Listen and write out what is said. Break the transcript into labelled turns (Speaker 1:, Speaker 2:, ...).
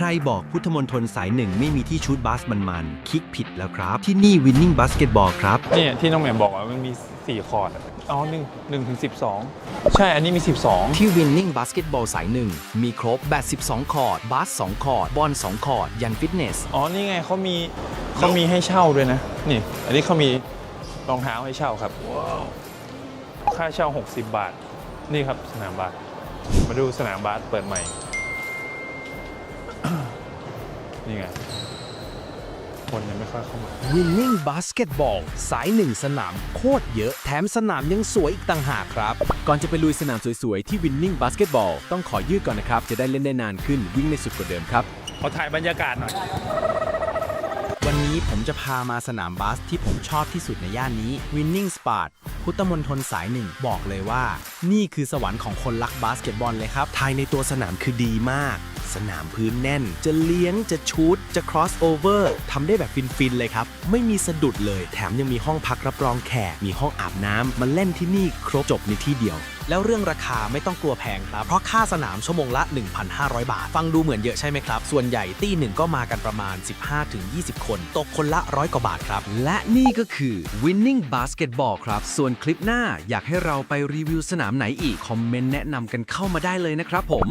Speaker 1: ใครบอกพุทธมณฑลสายหนึ่งไม่มีที่ชุดบาสมันๆคิกผิดแล้วครับ ที่นี่ Winning Basketball ครับ
Speaker 2: เนี่ยที่น้องแหม่มบอกว่ามันมี 4 คอร์ดอะอ๋อหนึ่งหนึ่งถึงสิบสองใช่อันนี้มี 12
Speaker 3: ที่ Winning Basketball สายหนึ่งมีครบแบด12 คอร์ดบาส2คอร์ดบอล2คอร์ดยันฟิตเนส
Speaker 2: อ๋อนี่ไงเขามีเขามีให้เช่าด้วยนะ นี่ อันนี้เขามีรองเท้าให้เช่าครับค่าเช่า 60 บาท นี่ครับสนามบาสมาดูสนามบาสเปิดใหม่ นี่ไง คนยังไม่ค่อยเข้ามา
Speaker 3: Winning Basketball สายหนึ่งสนามโคตรเยอะ แถมสนามยังสวยอีกต่างหากครับ
Speaker 4: ก่อนจะไปลุยสนามสวยๆ ที่ Winning Basketball ต้องขอยืดก่อนนะครับ จะได้เล่นได้นานขึ้นวิ่งในสุดกว่าเดิมครับ
Speaker 2: ขอถ่ายบรรยากาศหน่อย
Speaker 3: วันนี้ผมจะพามาสนามบาสที่ผมชอบที่สุดในย่านนี้ Winning Spot พุทธมณฑลสายหนึ่งบอกเลยว่า นี่คือสวรรค์ของคนรักบาสเกตบอลเลยครับ
Speaker 1: ภายในตัวสนามคือดีมาก สนามพื้นแน่น จะเลี้ยงจะชูตจะ cross over ทำได้แบบฟิน ๆ เลยครับ ไม่มีสะดุดเลย แถมยังมีห้องพักรับรองแขก มีห้องอาบน้ำมาเล่นที่นี่ครบจบในที่เดียว
Speaker 3: แล้วเรื่องราคาไม่ต้องกลัวแพงครับ เพราะค่าสนามชั่วโมงละ 1,500 บาท ฟังดูเหมือนเยอะใช่ไหมครับ ส่วนใหญ่ตี้หนึ่งก็มากันประมาณ 15-20 คน ตกคนละร้อยกว่าบาทครับ
Speaker 1: และนี่ก็คือ Winning Basketball ครับ ส่วนคลิปหน้าอยากให้เราไปรีวิวสนามไหนอีกคอมเมนต์แนะนำกันเข้ามาได้เลยนะครับผม